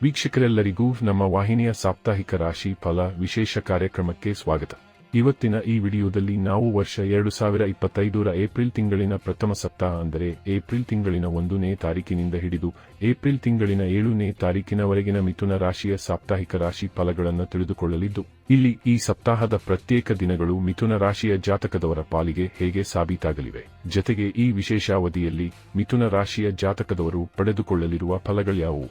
ವೀಕ್ಷಕರೆಲ್ಲರಿಗೂ ನಮ್ಮ ವಾಹಿನಿಯ ಸಾಪ್ತಾಹಿಕ ರಾಶಿ ಫಲ ವಿಶೇಷ ಕಾರ್ಯಕ್ರಮಕ್ಕೆ ಸ್ವಾಗತ. ಇವತ್ತಿನ ಈ ವಿಡಿಯೋದಲ್ಲಿ ನಾವು ವರ್ಷ ಎರಡು ಸಾವಿರ ಇಪ್ಪತ್ತೈದರ ಏಪ್ರಿಲ್ ತಿಂಗಳಿನ ಪ್ರಥಮ ಸಪ್ತಾಹ ಅಂದರೆ ಏಪ್ರಿಲ್ ತಿಂಗಳಿನ ಒಂದನೇ ತಾರೀಕಿನಿಂದ ಹಿಡಿದು ಏಪ್ರಿಲ್ ತಿಂಗಳಿನ ಏಳನೇ ತಾರೀಕಿನವರೆಗಿನ ಮಿಥುನ ರಾಶಿಯ ಸಾಪ್ತಾಹಿಕ ರಾಶಿ ಫಲಗಳನ್ನು ತಿಳಿದುಕೊಳ್ಳಲಿದ್ದು, ಇಲ್ಲಿ ಈ ಸಪ್ತಾಹದ ಪ್ರತ್ಯೇಕ ದಿನಗಳು ಮಿಥುನ ರಾಶಿಯ ಜಾತಕದವರ ಪಾಲಿಗೆ ಹೇಗೆ ಸಾಬೀತಾಗಲಿವೆ. ಜತೆಗೆ ಈ ವಿಶೇಷಾವಧಿಯಲ್ಲಿ ಮಿಥುನ ರಾಶಿಯ ಜಾತಕದವರು ಪಡೆದುಕೊಳ್ಳಲಿರುವ ಫಲಗಳ್ಯಾವುವು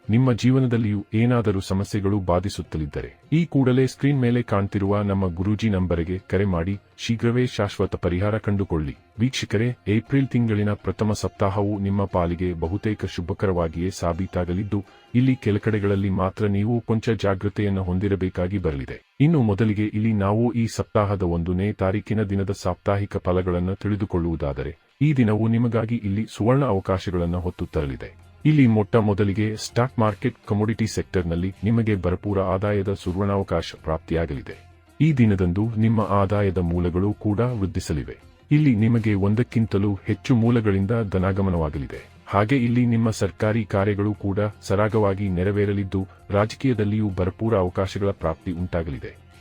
ನಿಮ್ಮ ಜೀವನದಲ್ಲಿಯೂ ಏನಾದರೂ ಸಮಸ್ಯೆಗಳು ಬಾಧಿಸುತ್ತಲಿದ್ದರೆ, ಈ ಕೂಡಲೇ ಸ್ಕ್ರೀನ್ ಮೇಲೆ ಕಾಣ್ತಿರುವ ನಮ್ಮ ಗುರೂಜಿ ನಂಬರಿಗೆ ಕರೆ ಮಾಡಿ, ಶೀಘ್ರವೇ ಶಾಶ್ವತ ಪರಿಹಾರ ಕಂಡುಕೊಳ್ಳಿ. ವೀಕ್ಷಕರೇ, ಏಪ್ರಿಲ್ ತಿಂಗಳಿನ ಪ್ರಥಮ ಸಪ್ತಾಹವು ನಿಮ್ಮ ಪಾಲಿಗೆ ಬಹುತೇಕ ಶುಭಕರವಾಗಿಯೇ ಸಾಬೀತಾಗಲಿದ್ದು, ಇಲ್ಲಿ ಕೆಲಕಡೆಗಳಲ್ಲಿ ಮಾತ್ರ ನೀವು ಕೊಂಚ ಜಾಗೃತೆಯನ್ನು ಹೊಂದಿರಬೇಕಾಗಿ ಬರಲಿದೆ. ಇನ್ನು ಮೊದಲಿಗೆ ಇಲ್ಲಿ ನಾವು ಈ ಸಪ್ತಾಹದ ಒಂದನೇ ತಾರೀಕಿನ ದಿನದ ಸಾಪ್ತಾಹಿಕ ಫಲಗಳನ್ನು ತಿಳಿದುಕೊಳ್ಳುವುದಾದರೆ, ಈ ದಿನವು ನಿಮಗಾಗಿ ಇಲ್ಲಿ ಸುವರ್ಣ ಅವಕಾಶಗಳನ್ನು ಹೊತ್ತು ತರಲಿದೆ. ಇಲ್ಲಿ ಮೊಟ್ಟ ಮೊದಲಿಗೆ ಸ್ಟಾಕ್ ಮಾರ್ಕೆಟ್ ಕಮೋಡಿಟಿ ಸೆಕ್ಟರ್ನಲ್ಲಿ ನಿಮಗೆ ಭರಪೂರ ಆದಾಯದ ಸುವರ್ಣಾವಕಾಶ ಪ್ರಾಪ್ತಿಯಾಗಲಿದೆ. ಈ ದಿನದಂದು ನಿಮ್ಮ ಆದಾಯದ ಮೂಲಗಳು ಕೂಡ ವೃದ್ಧಿಸಲಿವೆ. ಇಲ್ಲಿ ನಿಮಗೆ ಒಂದಕ್ಕಿಂತಲೂ ಹೆಚ್ಚು ಮೂಲಗಳಿಂದ ಧನಾಗಮನವಾಗಲಿದೆ. ಹಾಗೆ ಇಲ್ಲಿ ನಿಮ್ಮ ಸರ್ಕಾರಿ ಕಾರ್ಯಗಳು ಕೂಡ ಸರಾಗವಾಗಿ ನೆರವೇರಲಿದ್ದು, ರಾಜಕೀಯದಲ್ಲಿಯೂ ಭರಪೂರ ಅವಕಾಶಗಳ ಪ್ರಾಪ್ತಿ ಉಂಟಾಗಲಿದೆ.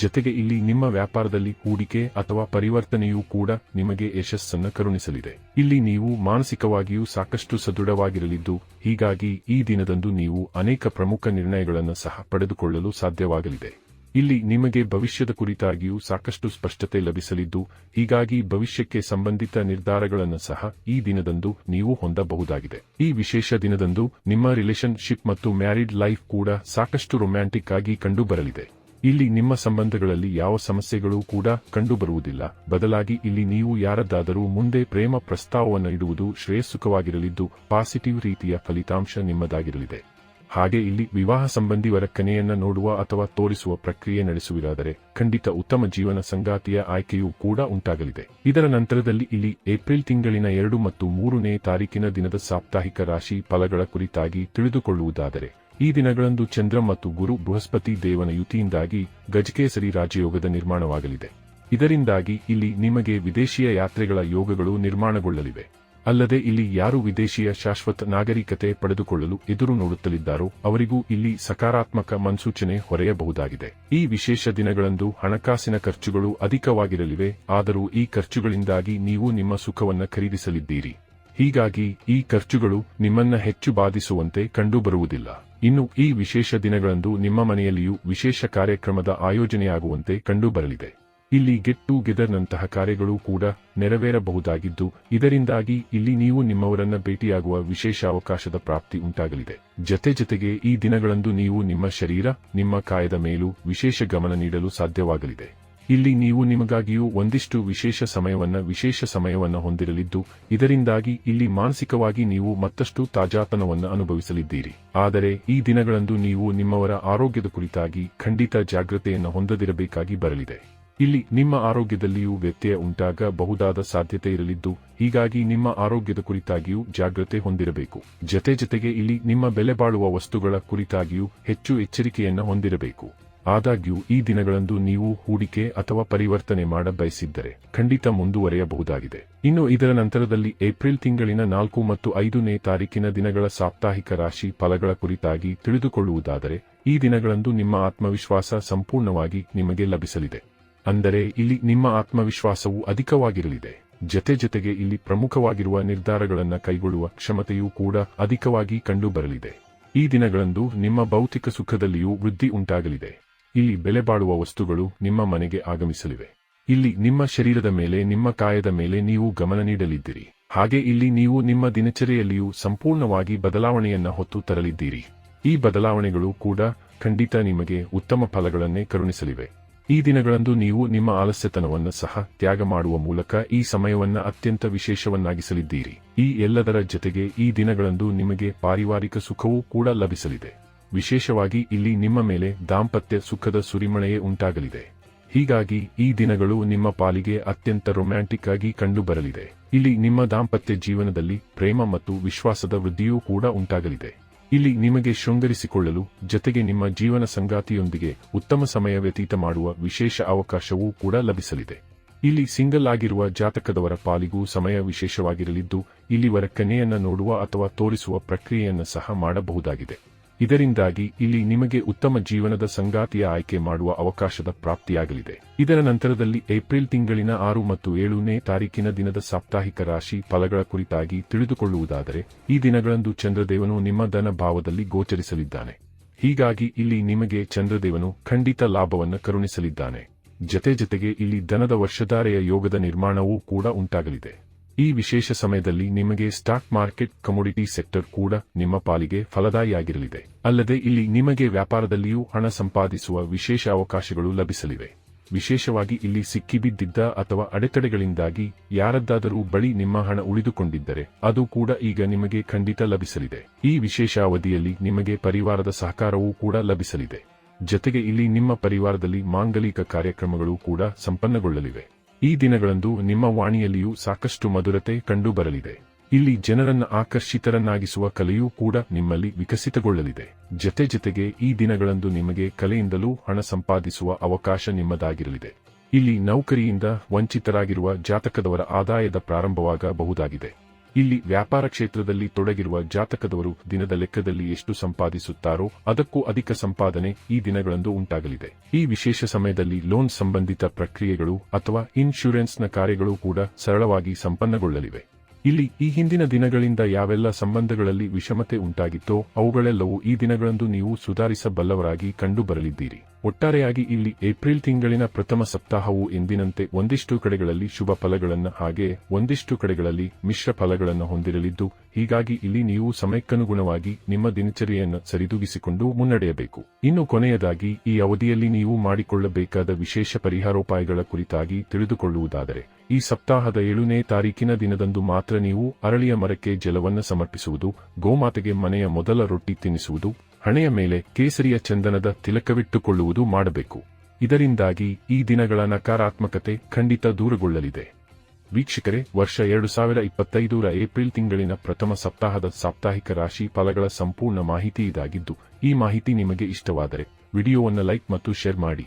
ಜತೆಗೆ ಇಲ್ಲಿ ನಿಮ್ಮ ವ್ಯಾಪಾರದಲ್ಲಿ ಹೂಡಿಕೆ ಅಥವಾ ಪರಿವರ್ತನೆಯೂ ಕೂಡ ನಿಮಗೆ ಯಶಸ್ಸನ್ನು ಕರುಣಿಸಲಿದೆ. ಇಲ್ಲಿ ನೀವು ಮಾನಸಿಕವಾಗಿಯೂ ಸಾಕಷ್ಟು ಸದೃಢವಾಗಿರಲಿದ್ದು, ಹೀಗಾಗಿ ಈ ದಿನದಂದು ನೀವು ಅನೇಕ ಪ್ರಮುಖ ನಿರ್ಣಯಗಳನ್ನು ಸಹ ಪಡೆದುಕೊಳ್ಳಲು ಸಾಧ್ಯವಾಗಲಿದೆ. ಇಲ್ಲಿ ನಿಮಗೆ ಭವಿಷ್ಯದ ಕುರಿತಾಗಿಯೂ ಸಾಕಷ್ಟು ಸ್ಪಷ್ಟತೆ ಲಭಿಸಲಿದ್ದು, ಹೀಗಾಗಿ ಭವಿಷ್ಯಕ್ಕೆ ಸಂಬಂಧಿತ ನಿರ್ಧಾರಗಳನ್ನು ಸಹ ಈ ದಿನದಂದು ನೀವು ಹೊಂದಬಹುದಾಗಿದೆ. ಈ ವಿಶೇಷ ದಿನದಂದು ನಿಮ್ಮ ರಿಲೇಶನ್ಶಿಪ್ ಮತ್ತು ಮ್ಯಾರಿಡ್ ಲೈಫ್ ಕೂಡ ಸಾಕಷ್ಟು ರೊಮ್ಯಾಂಟಿಕ್ ಆಗಿ ಕಂಡುಬರಲಿದೆ. ಇಲ್ಲಿ ನಿಮ್ಮ ಸಂಬಂಧಗಳಲ್ಲಿ ಯಾವ ಸಮಸ್ಯೆಗಳು ಕೂಡ ಕಂಡುಬರುವುದಿಲ್ಲ. ಬದಲಾಗಿ ಇಲ್ಲಿ ನೀವು ಯಾರದ್ದಾದರೂ ಮುಂದೆ ಪ್ರೇಮ ಪ್ರಸ್ತಾವವನ್ನು ಇಡುವುದು ಶ್ರೇಯಸ್ಸುಖವಾಗಿರಲಿದ್ದು ಪಾಸಿಟಿವ್ ರೀತಿಯ ಫಲಿತಾಂಶ ನಿಮ್ಮದಾಗಿರಲಿದೆ. ಹಾಗೆ ಇಲ್ಲಿ ವಿವಾಹ ಸಂಬಂಧಿ ವರಕ್ಕನೆಯನ್ನ ನೋಡುವ ಅಥವಾ ತೋರಿಸುವ ಪ್ರಕ್ರಿಯೆ ನಡೆಸುವಿರಾದರೆ ಖಂಡಿತ ಉತ್ತಮ ಜೀವನ ಸಂಗಾತಿಯ ಆಯ್ಕೆಯೂ ಕೂಡ ಉಂಟಾಗಲಿದೆ. ಇದರ ನಂತರದಲ್ಲಿ ಇಲ್ಲಿ ಏಪ್ರಿಲ್ ತಿಂಗಳಿನ ಎರಡು ಮತ್ತು ಮೂರನೇ ತಾರೀಕಿನ ದಿನದ ಸಾಪ್ತಾಹಿಕ ರಾಶಿ ಫಲಗಳ ಕುರಿತಾಗಿ ತಿಳಿದುಕೊಳ್ಳುವುದಾದರೆ ಈ ದಿನಗಳಂದು ಚಂದ್ರ ಮತ್ತು ಗುರು ಬೃಹಸ್ಪತಿ ದೇವನ ಯುತಿಯಿಂದಾಗಿ ಗಜಕೇಸರಿ ರಾಜಯೋಗದ ನಿರ್ಮಾಣವಾಗಲಿದೆ. ಇದರಿಂದಾಗಿ ಇಲ್ಲಿ ನಿಮಗೆ ವಿದೇಶೀಯ ಯಾತ್ರೆಗಳ ಯೋಗಗಳು ನಿರ್ಮಾಣಗೊಳ್ಳಲಿವೆ. ಅಲ್ಲದೆ ಇಲ್ಲಿ ಯಾರು ವಿದೇಶಿಯ ಶಾಶ್ವತ ನಾಗರಿಕತೆ ಪಡೆದುಕೊಳ್ಳಲು ಎದುರು ನೋಡುತ್ತಲಿದ್ದಾರೋ ಅವರಿಗೂ ಇಲ್ಲಿ ಸಕಾರಾತ್ಮಕ ಮನ್ಸೂಚನೆ ಹೊರೆಯಬಹುದಾಗಿದೆ. ಈ ವಿಶೇಷ ದಿನಗಳಂದು ಹಣಕಾಸಿನ ಖರ್ಚುಗಳು ಅಧಿಕವಾಗಿರಲಿವೆ, ಆದರೂ ಈ ಖರ್ಚುಗಳಿಂದಾಗಿ ನೀವು ನಿಮ್ಮ ಸುಖವನ್ನು ಖರೀದಿಸಲಿದ್ದೀರಿ. ಹೀಗಾಗಿ ಈ ಖರ್ಚುಗಳು ನಿಮ್ಮನ್ನ ಹೆಚ್ಚು ಬಾಧಿಸುವಂತೆ ಕಂಡುಬರುವುದಿಲ್ಲ. ಇನ್ನು ಈ ವಿಶೇಷ ದಿನಗಳಂದು ನಿಮ್ಮ ಮನೆಯಲ್ಲಿಯೂ ವಿಶೇಷ ಕಾರ್ಯಕ್ರಮದ ಆಯೋಜನೆಯಾಗುವಂತೆ ಕಂಡುಬರಲಿದೆ. ಇಲ್ಲಿ ಗೆಟ್ ಟುಗೆದರ್ನಂತಹ ಕಾರ್ಯಗಳು ಕೂಡ ನೆರವೇರಬಹುದಾಗಿದ್ದು, ಇದರಿಂದಾಗಿ ಇಲ್ಲಿ ನೀವು ನಿಮ್ಮವರನ್ನ ಭೇಟಿಯಾಗುವ ವಿಶೇಷ ಅವಕಾಶದ ಪ್ರಾಪ್ತಿ ಉಂಟಾಗಲಿದೆ. ಜತೆ ಜತೆಗೆ ಈ ದಿನಗಳಂದು ನೀವು ನಿಮ್ಮ ಶರೀರ, ನಿಮ್ಮ ಕಾಯದ ಮೇಲೂ ವಿಶೇಷ ಗಮನ ನೀಡಲು ಸಾಧ್ಯವಾಗಲಿದೆ. ಇಲ್ಲಿ ನೀವು ನಿಮಗಾಗಿಯೂ ಒಂದಿಷ್ಟು ವಿಶೇಷ ಸಮಯವನ್ನ ವಿಶೇಷ ಸಮಯವನ್ನ ಹೊಂದಿರಲಿದ್ದು, ಇದರಿಂದಾಗಿ ಇಲ್ಲಿ ಮಾನಸಿಕವಾಗಿ ನೀವು ಮತ್ತಷ್ಟು ತಾಜಾತನವನ್ನು ಅನುಭವಿಸಲಿದ್ದೀರಿ. ಆದರೆ ಈ ದಿನಗಳಂದು ನೀವು ನಿಮ್ಮವರ ಆರೋಗ್ಯದ ಕುರಿತಾಗಿ ಖಂಡಿತ ಜಾಗ್ರತೆಯನ್ನು ಹೊಂದದಿರಬೇಕಾಗಿ ಬರಲಿದೆ. ಇಲ್ಲಿ ನಿಮ್ಮ ಆರೋಗ್ಯದಲ್ಲಿಯೂ ವ್ಯತ್ಯಯ ಉಂಟಾಗಬಹುದಾದ ಸಾಧ್ಯತೆ ಇರಲಿದ್ದು, ಹೀಗಾಗಿ ನಿಮ್ಮ ಆರೋಗ್ಯದ ಕುರಿತಾಗಿಯೂ ಜಾಗ್ರತೆ ಹೊಂದಿರಬೇಕು. ಜತೆ ಜತೆಗೆ ಇಲ್ಲಿ ನಿಮ್ಮ ಬೆಲೆ ಬಾಳುವ ವಸ್ತುಗಳ ಕುರಿತಾಗಿಯೂ ಹೆಚ್ಚು ಎಚ್ಚರಿಕೆಯನ್ನು ಹೊಂದಿರಬೇಕು. ಆದಾಗ್ಯೂ, ಈ ದಿನಗಳಂದು ನೀವು ಹೂಡಿಕೆ ಅಥವಾ ಪರಿವರ್ತನೆ ಮಾಡ ಬಯಸಿದ್ದರೆ ಖಂಡಿತ ಮುಂದುವರೆಯಬಹುದಾಗಿದೆ. ಇನ್ನು ಇದರ ನಂತರದಲ್ಲಿ ಏಪ್ರಿಲ್ ತಿಂಗಳಿನ ನಾಲ್ಕು ಮತ್ತು ಐದನೇ ತಾರೀಕಿನ ದಿನಗಳ ಸಾಪ್ತಾಹಿಕ ರಾಶಿ ಫಲಗಳ ಕುರಿತಾಗಿ ತಿಳಿದುಕೊಳ್ಳುವುದಾದರೆ, ಈ ದಿನಗಳಂದು ನಿಮ್ಮ ಆತ್ಮವಿಶ್ವಾಸ ಸಂಪೂರ್ಣವಾಗಿ ನಿಮಗೆ ಲಭಿಸಲಿದೆ. ಅಂದರೆ, ಇಲ್ಲಿ ನಿಮ್ಮ ಆತ್ಮವಿಶ್ವಾಸವು ಅಧಿಕವಾಗಿರಲಿದೆ. ಜತೆ ಜತೆಗೆ ಇಲ್ಲಿ ಪ್ರಮುಖವಾಗಿರುವ ನಿರ್ಧಾರಗಳನ್ನು ಕೈಗೊಳ್ಳುವ ಕ್ಷಮತೆಯೂ ಕೂಡ ಅಧಿಕವಾಗಿ ಕಂಡುಬರಲಿದೆ. ಈ ದಿನಗಳಂದು ನಿಮ್ಮ ಭೌತಿಕ ಸುಖದಲ್ಲಿಯೂ ವೃದ್ಧಿ ಉಂಟಾಗಲಿದೆ. ಇಲ್ಲಿ ಬೆಲೆಬಾಳುವ ವಸ್ತುಗಳು ನಿಮ್ಮ ಮನೆಗೆ ಆಗಮಿಸಲಿವೆ. ಇಲ್ಲಿ ನಿಮ್ಮ ಶರೀರದ ಮೇಲೆ, ನಿಮ್ಮ ಕಾಯದ ಮೇಲೆ ನೀವು ಗಮನ ನೀಡಲಿದ್ದೀರಿ. ಹಾಗೆ ಇಲ್ಲಿ ನೀವು ನಿಮ್ಮ ದಿನಚರಿಯಲ್ಲಿಯೂ ಸಂಪೂರ್ಣವಾಗಿ ಬದಲಾವಣೆಯನ್ನ ಹೊತ್ತು ತರಲಿದ್ದೀರಿ. ಈ ಬದಲಾವಣೆಗಳು ಕೂಡ ಖಂಡಿತ ನಿಮಗೆ ಉತ್ತಮ ಫಲಗಳನ್ನೇ ಕರುಣಿಸಲಿವೆ. ಈ ದಿನಗಳಂದು ನೀವು ನಿಮ್ಮ ಆಲಸ್ಯತನವನ್ನು ಸಹ ತ್ಯಾಗ ಮಾಡುವ ಮೂಲಕ ಈ ಸಮಯವನ್ನ ಅತ್ಯಂತ ವಿಶೇಷವನ್ನಾಗಿಸಲಿದ್ದೀರಿ. ಈ ಎಲ್ಲದರ ಜೊತೆಗೆ ಈ ದಿನಗಳಂದು ನಿಮಗೆ ಪಾರಿವಾರಿಕ ಸುಖವೂ ಕೂಡ ಲಭಿಸಲಿದೆ. ವಿಶೇಷವಾಗಿ ಇಲ್ಲಿ ನಿಮ್ಮ ಮೇಲೆ ದಾಂಪತ್ಯ ಸುಖದ ಸುರಿಮಳೆಯೇ ಉಂಟಾಗಲಿದೆ. ಹೀಗಾಗಿ ಈ ದಿನಗಳು ನಿಮ್ಮ ಪಾಲಿಗೆ ಅತ್ಯಂತ ರೊಮ್ಯಾಂಟಿಕ್ ಆಗಿ ಕಂಡುಬರಲಿದೆ. ಇಲ್ಲಿ ನಿಮ್ಮ ದಾಂಪತ್ಯ ಜೀವನದಲ್ಲಿ ಪ್ರೇಮ ಮತ್ತು ವಿಶ್ವಾಸದ ವೃದ್ಧಿಯೂ ಕೂಡ ಉಂಟಾಗಲಿದೆ. ಇಲ್ಲಿ ನಿಮಗೆ ಶೃಂಗರಿಸಿಕೊಳ್ಳಲು, ಜತೆಗೆ ನಿಮ್ಮ ಜೀವನ ಸಂಗಾತಿಯೊಂದಿಗೆ ಉತ್ತಮ ಸಮಯ ವ್ಯತೀತ ಮಾಡುವ ವಿಶೇಷ ಅವಕಾಶವೂ ಕೂಡ ಲಭಿಸಲಿದೆ. ಇಲ್ಲಿ ಸಿಂಗಲ್ ಆಗಿರುವ ಜಾತಕದವರ ಪಾಲಿಗೂ ಸಮಯ ವಿಶೇಷವಾಗಿರಲಿದ್ದು, ಇಲ್ಲಿವರ ಕನೆಯನ್ನ ನೋಡುವ ಅಥವಾ ತೋರಿಸುವ ಪ್ರಕ್ರಿಯೆಯನ್ನು ಸಹ ಮಾಡಬಹುದಾಗಿದೆ. ಇದರಿಂದಾಗಿ ಇಲ್ಲಿ ನಿಮಗೆ ಉತ್ತಮ ಜೀವನದ ಸಂಗಾತಿಯ ಆಯ್ಕೆ ಮಾಡುವ ಅವಕಾಶದ ಪ್ರಾಪ್ತಿಯಾಗಲಿದೆ. ಇದರ ನಂತರದಲ್ಲಿ ಏಪ್ರಿಲ್ ತಿಂಗಳಿನ ಆರು ಮತ್ತು ಏಳನೇ ತಾರೀಕಿನ ದಿನದ ಸಾಪ್ತಾಹಿಕ ರಾಶಿ ಫಲಗಳ ಕುರಿತಾಗಿ ತಿಳಿದುಕೊಳ್ಳುವುದಾದರೆ, ಈ ದಿನಗಳಂದು ಚಂದ್ರದೇವನು ನಿಮ್ಮ ಧನ ಭಾವದಲ್ಲಿ ಗೋಚರಿಸಲಿದ್ದಾನೆ. ಹೀಗಾಗಿ ಇಲ್ಲಿ ನಿಮಗೆ ಚಂದ್ರದೇವನು ಖಂಡಿತ ಲಾಭವನ್ನು ಕರುಣಿಸಲಿದ್ದಾನೆ. ಜತೆ ಜತೆಗೆ ಇಲ್ಲಿ ದನದ ವರ್ಷಧಾರೆಯ ಯೋಗದ ನಿರ್ಮಾಣವೂ ಕೂಡ ಉಂಟಾಗಲಿದೆ. ಈ ವಿಶೇಷ ಸಮಯದಲ್ಲಿ ನಿಮಗೆ ಸ್ಟಾಕ್ ಮಾರ್ಕೆಟ್ ಕಮೋಡಿಟಿ ಸೆಕ್ಟರ್ ಕೂಡ ನಿಮ್ಮ ಪಾಲಿಗೆ ಫಲದಾಯಿಯಾಗಿರಲಿದೆ. ಅಲ್ಲದೆ ಇಲ್ಲಿ ನಿಮಗೆ ವ್ಯಾಪಾರದಲ್ಲಿಯೂ ಹಣ ಸಂಪಾದಿಸುವ ವಿಶೇಷ ಅವಕಾಶಗಳು ಲಭಿಸಲಿವೆ. ವಿಶೇಷವಾಗಿ ಇಲ್ಲಿ ಸಿಕ್ಕಿಬಿದ್ದಿದ್ದ ಅಥವಾ ಅಡೆತಡೆಗಳಿಂದಾಗಿ ಯಾರದ್ದಾದರೂ ಬಳಿ ನಿಮ್ಮ ಹಣ ಉಳಿದುಕೊಂಡಿದ್ದರೆ ಅದು ಕೂಡ ಈಗ ನಿಮಗೆ ಖಂಡಿತ ಲಭಿಸಲಿದೆ. ಈ ವಿಶೇಷ ಅವಧಿಯಲ್ಲಿ ನಿಮಗೆ ಪರಿವಾರದ ಸಹಕಾರವೂ ಕೂಡ ಲಭಿಸಲಿದೆ. ಜತೆಗೆ ಇಲ್ಲಿ ನಿಮ್ಮ ಪರಿವಾರದಲ್ಲಿ ಮಾಂಗಲಿಕ ಕಾರ್ಯಕ್ರಮಗಳು ಕೂಡ ಸಂಪನ್ನಗೊಳ್ಳಲಿವೆ. ಈ ದಿನಗಳಂದು ನಿಮ್ಮ ವಾಣಿಯಲ್ಲಿಯೂ ಸಾಕಷ್ಟು ಮಧುರತೆ ಕಂಡುಬರಲಿದೆ. ಇಲ್ಲಿ ಜನರನ್ನ ಆಕರ್ಷಿತರನ್ನಾಗಿಸುವ ಕಲೆಯೂ ಕೂಡ ನಿಮ್ಮಲ್ಲಿ ವಿಕಸಿತಗೊಳ್ಳಲಿದೆ. ಜತೆ ಜತೆಗೆ ಈ ದಿನಗಳಂದು ನಿಮಗೆ ಕಲೆಯಿಂದಲೂ ಹಣ ಸಂಪಾದಿಸುವ ಅವಕಾಶ ನಿಮ್ಮದಾಗಿರಲಿದೆ. ಇಲ್ಲಿ ನೌಕರಿಯಿಂದ ವಂಚಿತರಾಗಿರುವ ಜಾತಕದವರ ಆದಾಯದ ಪ್ರಾರಂಭವಾಗಬಹುದಾಗಿದೆ. ಇಲ್ಲಿ ವ್ಯಾಪಾರ ಕ್ಷೇತ್ರದಲ್ಲಿ ತೊಡಗಿರುವ ಜಾತಕದವರು ದಿನದ ಲೆಕ್ಕದಲ್ಲಿ ಎಷ್ಟು ಸಂಪಾದಿಸುತ್ತಾರೋ ಅದಕ್ಕೂ ಅಧಿಕ ಸಂಪಾದನೆ ಈ ದಿನಗಳಂದು ಉಂಟಾಗಲಿದೆ. ಈ ವಿಶೇಷ ಸಮಯದಲ್ಲಿ ಲೋನ್ ಸಂಬಂಧಿತ ಪ್ರಕ್ರಿಯೆಗಳು ಅಥವಾ ಇನ್ಶೂರೆನ್ಸ್ನ ಕಾರ್ಯಗಳು ಕೂಡ ಸರಳವಾಗಿ ಸಂಪನ್ನಗೊಳ್ಳಲಿವೆ. ಇಲ್ಲಿ ಈ ಹಿಂದಿನ ದಿನಗಳಿಂದ ಯಾವೆಲ್ಲ ಸಂಬಂಧಗಳಲ್ಲಿ ವಿಷಮತೆ ಉಂಟಾಗಿತ್ತೋ ಅವುಗಳೆಲ್ಲವೂ ಈ ದಿನಗಳಂದು ನೀವು ಸುಧಾರಿಸಬಲ್ಲವರಾಗಿ ಕಂಡುಬರಲಿದ್ದೀರಿ. ಒಟ್ಟಾರೆಯಾಗಿ ಇಲ್ಲಿ ಏಪ್ರಿಲ್ ತಿಂಗಳಿನ ಪ್ರಥಮ ಸಪ್ತಾಹವು ಎಂದಿನಂತೆ ಒಂದಿಷ್ಟು ಕಡೆಗಳಲ್ಲಿ ಶುಭ ಫಲಗಳನ್ನು ಹಾಗೆ ಒಂದಿಷ್ಟು ಕಡೆಗಳಲ್ಲಿ ಮಿಶ್ರ ಫಲಗಳನ್ನು ಹೊಂದಿರಲಿದ್ದು, ಹೀಗಾಗಿ ಇಲ್ಲಿ ನೀವು ಸಮಯಕ್ಕನುಗುಣವಾಗಿ ನಿಮ್ಮ ದಿನಚರಿಯನ್ನು ಸರಿದೂಗಿಸಿಕೊಂಡು ಮುನ್ನಡೆಯಬೇಕು. ಇನ್ನು ಕೊನೆಯದಾಗಿ, ಈ ಅವಧಿಯಲ್ಲಿ ನೀವು ಮಾಡಿಕೊಳ್ಳಬೇಕಾದ ವಿಶೇಷ ಪರಿಹಾರೋಪಾಯಗಳ ಕುರಿತಾಗಿ ತಿಳಿದುಕೊಳ್ಳುವುದಾದರೆ ಈ ಸಪ್ತಾಹದ ಏಳನೇ ತಾರೀಕಿನ ದಿನದಂದು ಮಾತ್ರ ನೀವು ಅರಳಿಯ ಮರಕ್ಕೆ ಜಲವನ್ನು ಸಮರ್ಪಿಸುವುದು, ಗೋಮಾತೆಗೆ ಮನೆಯ ಮೊದಲ ರೊಟ್ಟಿ ತಿನ್ನಿಸುವುದು ಹಣೆಯ ಮೇಲೆ ಕೇಸರಿಯ ಚಂದನದ ತಿಲಕವಿಟ್ಟುಕೊಳ್ಳುವುದು ಮಾಡಬೇಕು. ಇದರಿಂದಾಗಿ ಈ ದಿನಗಳ ನಕಾರಾತ್ಮಕತೆ ಖಂಡಿತ ದೂರಗೊಳ್ಳಲಿದೆ. ವೀಕ್ಷಕರೇ, ವರ್ಷ ಎರಡು ಸಾವಿರ ಇಪ್ಪತ್ತೈದರ ಏಪ್ರಿಲ್ ತಿಂಗಳಿನ ಪ್ರಥಮ ಸಪ್ತಾಹದ ಸಾಪ್ತಾಹಿಕ ರಾಶಿ ಫಲಗಳ ಸಂಪೂರ್ಣ ಮಾಹಿತಿ ಇದಾಗಿದ್ದು, ಈ ಮಾಹಿತಿ ನಿಮಗೆ ಇಷ್ಟವಾದರೆ ವಿಡಿಯೋವನ್ನು ಲೈಕ್ ಮತ್ತು ಶೇರ್ ಮಾಡಿ.